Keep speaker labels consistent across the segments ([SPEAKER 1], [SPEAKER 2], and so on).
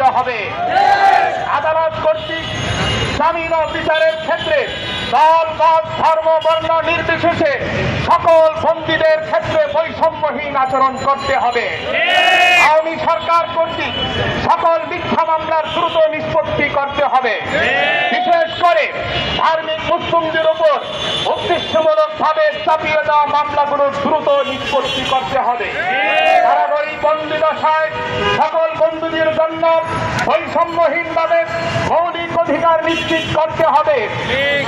[SPEAKER 1] দিতে হবে। আদালত কর্তৃক জামিন ও বিচারের ক্ষেত্রে দল, মত, ধর্ম, বর্ণ, নির্বিশেষে সকল বন্দীদের ক্ষেত্রে বৈষম্যহীন আচরণ করতে হবে। আওয়ামী সরকার কর্তৃক সকল মিথ্যা মামলার দ্রুত নিষ্পত্তি করতে হবে। বিশেষ করে ধার্মিক মুসলিমদের উপর উদ্দেশ্যমূলক ভাবে চাপিয়ে দেওয়া মামলাগুলো দ্রুত নিষ্পত্তি করতে হবে। কারাগারি বন্দি, দশায় সকল বৈষম্যহীনভাবে মৌলিক অধিকার নিশ্চিত করতে হবে।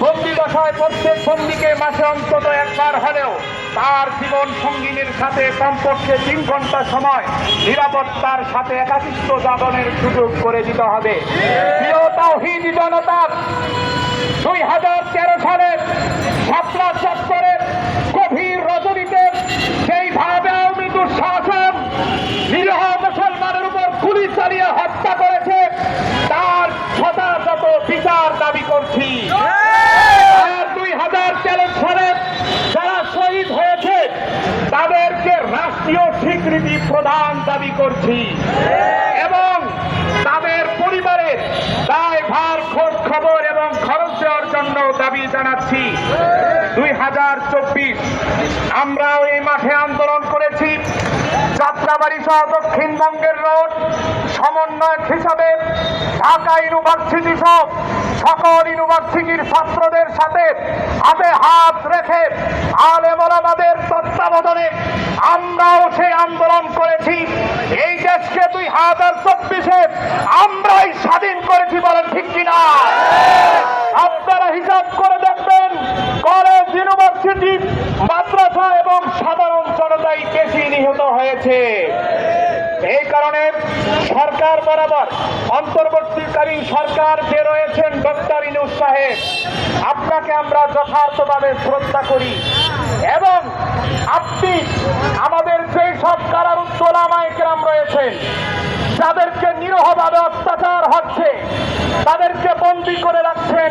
[SPEAKER 1] বন্দি দশায় প্রত্যেক বন্দীকে মাসে অন্তত একবার হলেও তার জীবন সঙ্গিনীর সাথে কমপক্ষে তিন ঘণ্টা সময় নিরাপত্তার সাথে একাকিত্ব যাপনের সুযোগ করে দিতে হবে। জনতা দুই হাজার তেরো সালের ছাত্রা চত্বরের গভীর রজনীতে সেইভাবে আওয়ামী দুঃশাসন নিরীহ মুসলমানের উপর গুলি চালিয়ে হত্যা করেছে তার যথাযথ বিচার দাবি করছি আর দুই হাজার তেরো সালে যারা শহীদ হয়েছে রাষ্ট্রীয় স্বীকৃতি প্রদান দাবি করছি। এবং তাদের পরিবারের দায় ভার খোঁজ খবর এবং খরচ দেওয়ার জন্য দাবি জানাচ্ছি। দুই হাজার চব্বিশ, আমরাও এই মাঠে আন্দোলন করেছি। যাত্রাবাড়ি সহ দক্ষিণবঙ্গের রোড সমন্বয়ক হিসাবে ঢাকা ইউনিভার্সিটি সহ সকল ইউনিভার্সিটির ছাত্রদের সাথে হাতে হাত রেখে আলেম ওলামাদের তত্ত্বাবধানে আমরাও সেই আন্দোলন করেছি। এই দেশকে দুই হাজার চব্বিশে আমরাই স্বাধীন করেছি বলেন ঠিক কিনা? আপনারা হিসাব করে দেখবেন, কলেজ, ইউনিভার্সিটি, মাদ্রাসা এবং সাধারণ জনতাই বেশি নিহত হয়েছে। এই কারণে সরকার বরাবর অন্তর্বর্তীকালীন সরকার যে রয়েছেন ডক্টর ইনুস সাহেব, আপনাকে আমরা যথার্থভাবে শ্রদ্ধা করি। আপনি আমাদের সেই সব কারার কারারুদ্ধ লামাইকরাম রয়েছেন। যাদেরকে নিরহভাবে অত্যাচার হচ্ছে, তাদেরকে বন্দি করে রাখছেন।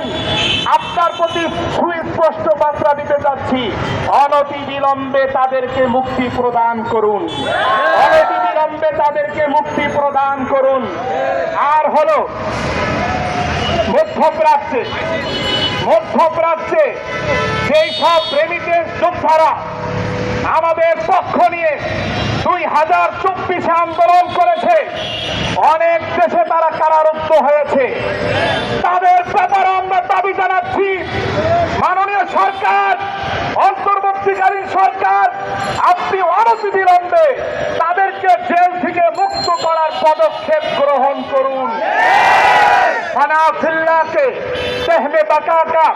[SPEAKER 1] আপনার প্রতি সুস্পষ্ট বার্তা দিতে চাচ্ছি, অনতি বিলম্বে তাদেরকে মুক্তি প্রদান করুন। অনতি বিলম্বে তাদেরকে মুক্তি প্রদান করুন। আর হলো, মধ্যপ্রাচ্যে মধ্যপ্রাচ্যে সেই সব রেমিটেন্স যোদ্ধারা আমাদের পক্ষ নিয়ে দুই হাজার চব্বিশে আন্দোলন করেছে। অনেক দেশে তারা কারারুদ্ধ হয়েছে। তাদের ব্যাপারে আমরা দাবি জানাচ্ছি, মাননীয় সরকার, অন্তর্বর্তীকালীন সরকার, আপনি অনতিবিলম্বে তাদেরকে জেল থেকে মুক্ত করার পদক্ষেপ গ্রহণ করুন। হানাফিল্লাকে সেহমে বাকা কা